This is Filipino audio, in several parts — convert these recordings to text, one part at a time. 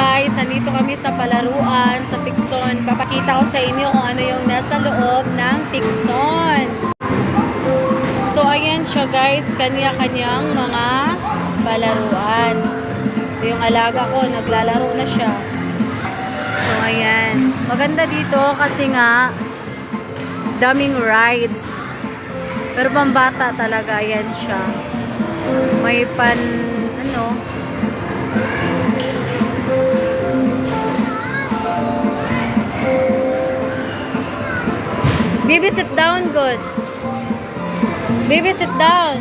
guys, nandito kami sa palaruan sa Tixon. Papakita ko sa inyo kung ano yung nasa loob ng Tixon. So ayan siya guys, kanya-kanyang mga palaruan. Yung alaga ko, naglalaro na siya. So ayan, maganda dito kasi nga daming rides. Pero pambata talaga, ayan siya. May pan, ano, Baby, sit down, good. Baby, sit down.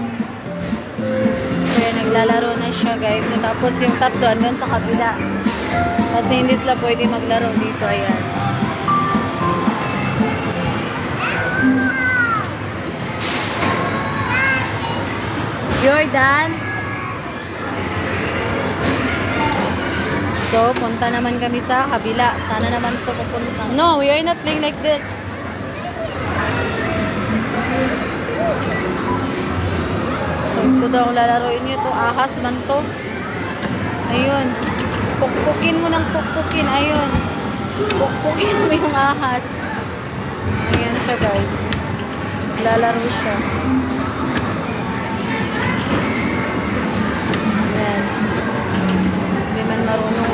So, naglalaro na siya, guys. Tapos yung tatlo, andun sa kabila. Kasi hindi sila pwede maglaro dito, ayan. Jordan. So, punta naman kami sa kabila. Sana naman ito pupunta. No, we are not playing like this. So, ito daw lalaroin niyo ito. Ahas man to. Ayun. Pukpukin mo ng pukpukin. Ayun. Pukpukin mo yung ahas. Ayan siya guys. Lalaro siya. Ayan. Hindi man marunong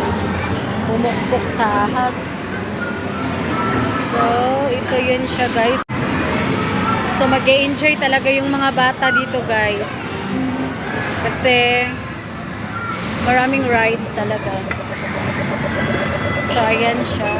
pumukpok sa ahas. So, ito yun siya guys. So, mag enjoy talaga yung mga bata dito, guys. Kasi, maraming rides talaga. So, ayan siya.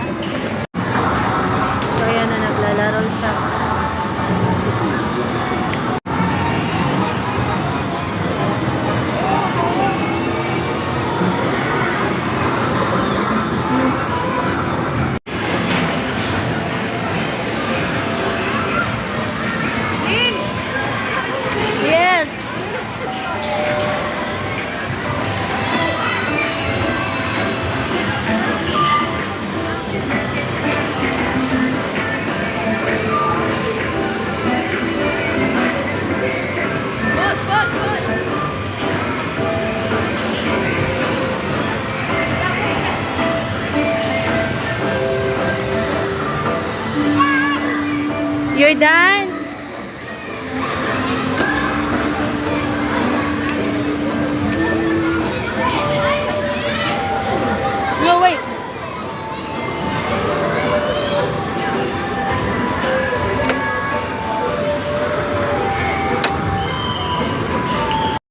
You're done?